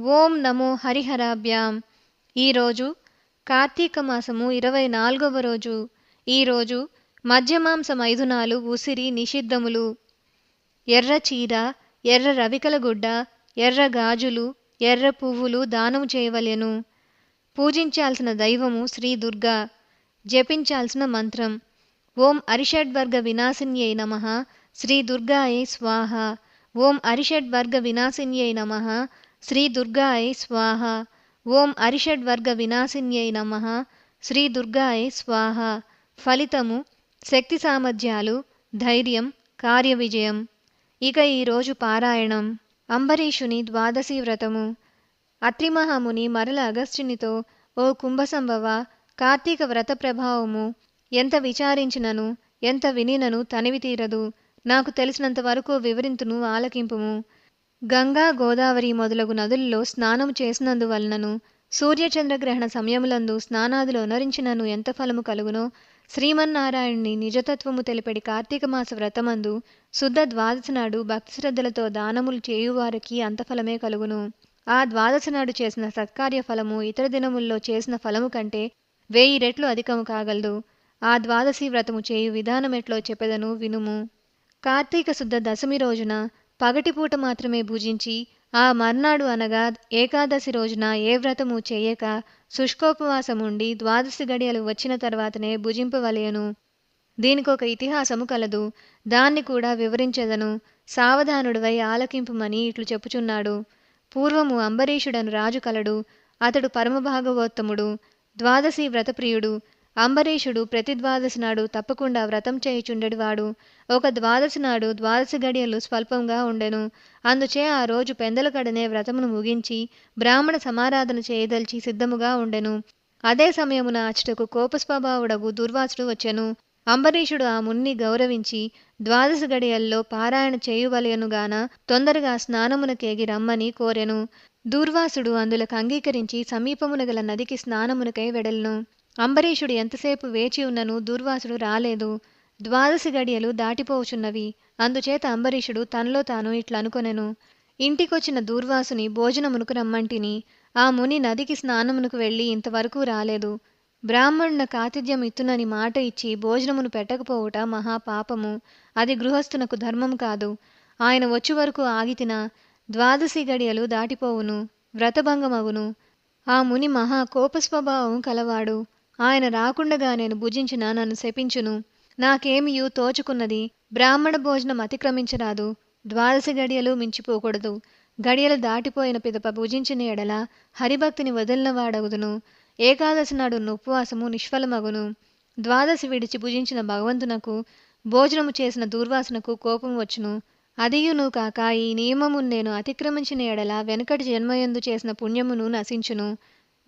ఓం నమో హరిహరాభ్యాం. ఈరోజు కార్తీక మాసము ఇరవై నాలుగవ రోజు. ఈరోజు మధ్యమాంసం ఐదునాలు ఉసిరి నిషిద్ధములు. ఎర్ర చీర ఎర్ర రవికలగుడ్డ ఎర్ర గాజులు ఎర్ర పువ్వులు దానము చేయవలెను. పూజించాల్సిన దైవము శ్రీ దుర్గా. జపించాల్సిన మంత్రం. ఓం అరిషడ్వర్గ వినాశిన్యై నమ. శ్రీ దుర్గాయై స్వాహ. ఓం అరిషడ్వర్గ వినాశిన్యై నమ. శ్రీ దుర్గాయ స్వాహ. ఓం అరిషడ్వర్గ వినాశిన్యై నమ. శ్రీ దుర్గాయ స్వాహ. ఫలితము శక్తి సామర్థ్యాలు ధైర్యం కార్య విజయం ఇక ఈరోజు పారాయణం. అంబరీషుని ద్వాదశీ వ్రతము. అత్రిమహాముని మరల అగస్త్యునితో ఓ కుంభసంభవ కార్తీక వ్రత ప్రభావము ఎంత విచారించినను ఎంత వినినను తనివి తీరదు. నాకు తెలిసినంత వరకు వివరింతును ఆలకింపుము. గంగా గోదావరి మొదలగు నదుల్లో స్నానము చేసినందువలనను సూర్యచంద్రగ్రహణ సమయములందు స్నానాదులు అనరించినను ఎంత ఫలము కలుగునో శ్రీమన్నారాయణుని నిజతత్వము తెలిపడి కార్తీక మాస వ్రతమందు శుద్ధ ద్వాదశి నాడు భక్తి శ్రద్ధలతో దానములు చేయువారికి అంత ఫలమే కలుగును. ఆ ద్వాదశి నాడు చేసిన సత్కార్య ఫలము ఇతర దినముల్లో చేసిన ఫలము కంటే వెయ్యి రెట్లు అధికము కాగలదు. ఆ ద్వాదశి వ్రతము చేయు విధానమెట్లో చెప్పెదను వినుము. కార్తీక శుద్ధ దశమి రోజున పగటిపూట మాత్రమే భుజించి ఆ మర్నాడు అనగా ఏకాదశి రోజున ఏ వ్రతము చేయక శుష్కోపవాసముండి ద్వాదశి గడియలు వచ్చిన తర్వాతనే భుజింపవలయను దీనికొక ఇతిహాసము కలదు. దాన్ని కూడా వివరించెదను. సావధానుడివై ఆలకింపుమని ఇట్లు చెప్పుచున్నాడు. పూర్వము అంబరీషుడను రాజు కలడు. అతడు పరమభాగవోత్తముడు ద్వాదశి వ్రతప్రియుడు. అంబరీషుడు ప్రతి ద్వాదశి నాడు తప్పకుండా వ్రతం చేయుచుండెడివాడు ఒక ద్వాదశి నాడు ద్వాదశి గడియలు స్వల్పంగా ఉండెను. అందుచే ఆ రోజు పెందలకడనే వ్రతమును ముగించి బ్రాహ్మణ సమారాధన చేయదలిచి సిద్ధముగా ఉండెను. అదే సమయమున అచ్చటకు కోపస్వభావుడగు దుర్వాసుడు వచ్చెను. అంబరీషుడు ఆ మున్ని గౌరవించి ద్వాదశ గడియల్లో పారాయణ చేయువలయనుగాన తొందరగా స్నానమునకేగి రమ్మని కోరెను. దూర్వాసుడు అందులకు అంగీకరించి సమీపమున గల నదికి స్నానమునకై వెడల్ను. అంబరీషుడు ఎంతసేపు వేచి ఉన్నను దూర్వాసుడు రాలేదు. ద్వాదశి గడియలు దాటిపోవుచున్నవి అందుచేత అంబరీషుడు తనలో తాను ఇట్లనుకొనెను ఇంటికొచ్చిన దూర్వాసుని భోజనమునకు రమ్మంటిని. ఆ ముని నదికి స్నానమునకు వెళ్ళి ఇంతవరకు రాలేదు. బ్రాహ్మణున కాతిథ్యం ఇత్తునని మాట ఇచ్చి భోజనమును పెట్టకపోవుట మహాపాపము అది గృహస్థునకు ధర్మము కాదు. ఆయన వచ్చి వరకు ఆగితిన. ద్వాదశి గడియలు దాటిపోవును. వ్రతభంగమవును ఆ ముని మహా కోపస్వభావం కలవాడు. ఆయన రాకుండగా నేను భుజించిన నన్ను శపించును. నాకేమియు తోచుకున్నది బ్రాహ్మణ భోజనం అతిక్రమించరాదు. ద్వాదశి గడియలు మించిపోకూడదు. గడియలు దాటిపోయిన పిదప భుజించిన ఎడల హరిభక్తిని వదిలినవాడగుదును. ఏకాదశి నాడు ఉపవాసము నిష్ఫలమగును. ద్వాదశి విడిచి భుజించిన భగవంతునకు భోజనము చేసిన దుర్వాసనకు కోపం వచ్చును. అదియును కాక ఈ నియమము నేను అతిక్రమించిన ఎడల వెనుకటి జన్మయందు చేసిన పుణ్యమును నశించును.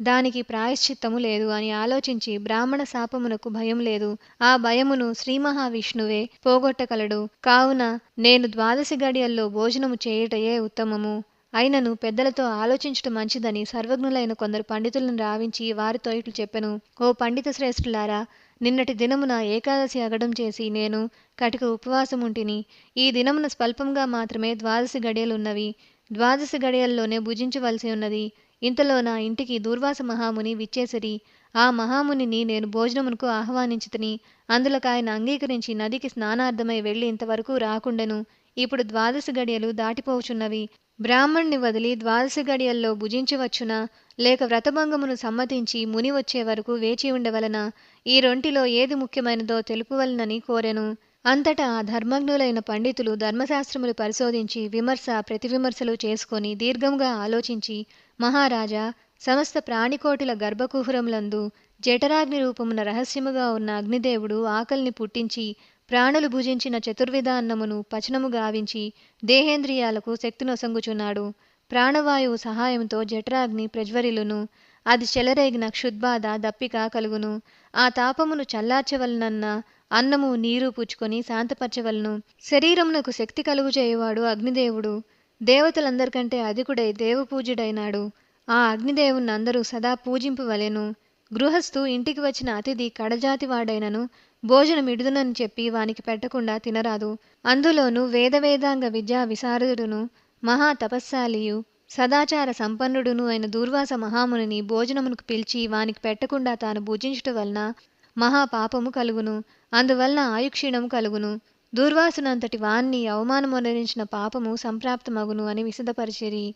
దానికి ప్రాయశ్చిత్తము లేదు అని ఆలోచించి బ్రాహ్మణ శాపమునకు భయం లేదు. ఆ భయమును శ్రీ మహావిష్ణువే పోగొట్టగలడు. కావున నేను ద్వాదశి గడియల్లో భోజనము చేయుటయే ఉత్తమము. అయినను పెద్దలతో ఆలోచించటం మంచిదని సర్వజ్ఞులైన కొందరు పండితులను రావించి వారితో ఇట్లు చెప్పెను. ఓ పండిత శ్రేష్ఠులారా నిన్నటి దినమున ఏకాదశి అగడం చేసి నేను కటిక ఉపవాసముంటిని. ఈ దినమున స్వల్పంగా మాత్రమే ద్వాదశి గడియలున్నవి ద్వాదశి గడియల్లోనే భుజించవలసి ఉన్నది. ఇంతలో నా ఇంటికి దూర్వాస మహాముని విచ్చేసరి. ఆ మహామునిని నేను భోజనమునకు ఆహ్వానించితిని అందులోకి ఆయన అంగీకరించి నదికి స్నానార్థమై వెళ్ళి ఇంతవరకు రాకుండెను. ఇప్పుడు ద్వాదశి గడియలు దాటిపోవుచున్నవి బ్రాహ్మణ్ణి వదిలి ద్వాదశి గడియల్లో భుజించవచ్చునా? లేక వ్రతభంగమును సమ్మతించి ముని వచ్చే వరకు వేచి ఉండవలన? ఈ రొంటిలో ఏది ముఖ్యమైనదో తెలుపవలనని కోరెను. అంతటా ఆ ధర్మజ్ఞులైన పండితులు ధర్మశాస్త్రములు పరిశోధించి విమర్శ ప్రతివిమర్శలు చేసుకొని దీర్ఘంగా ఆలోచించి మహారాజా సమస్త ప్రాణికోటిల గర్భకుహురములందు జఠరాగ్ని రూపమున రహస్యముగా ఉన్న అగ్నిదేవుడు ఆకలిని పుట్టించి ప్రాణులు భుజించిన చతుర్విధ అన్నమును పచనము గావించి దేహేంద్రియాలకు శక్తినొసంగుచున్నాడు. ప్రాణవాయువు సహాయంతో జఠరాగ్ని ప్రజ్వరిలును. అది చెలరేగిన క్షుద్బాధ దప్పిక కలుగును. ఆ తాపమును చల్లార్చవలనన్న అన్నము నీరు పుచ్చుకొని శాంతపరచవలను. శరీరమునకు శక్తి కలుగు చేయువాడు అగ్నిదేవుడు. దేవతలందరికంటే అధికుడై దేవపూజుడైనాడు ఆ అగ్నిదేవుని అందరూ సదా పూజింపవలెను గృహస్థు ఇంటికి వచ్చిన అతిథి కడజాతివాడైనను భోజనం చెప్పి వానికి పెట్టకుండా తినరాదు. అందులోనూ వేదవేదాంగ విద్యా విశారదుడును మహా తపస్శాలియు సదాచార సంపన్నుడును అయిన దూర్వాస మహామునిని భోజనమునకు పిలిచి వానికి పెట్టకుండా తాను భుజించుట వలన మహాపాపము కలుగును. అందువలన ఆయుక్షీణము కలుగును. దూర్వాసునంతటి వాణ్ణి అవమానమునరించిన పాపము సంప్రాప్తమగును అని విశదపరిచిరి.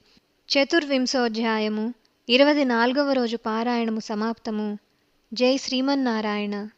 చతుర్వింశోధ్యాయము ఇరవది నాలుగవ రోజు పారాయణము సమాప్తము. జై శ్రీమన్నారాయణ.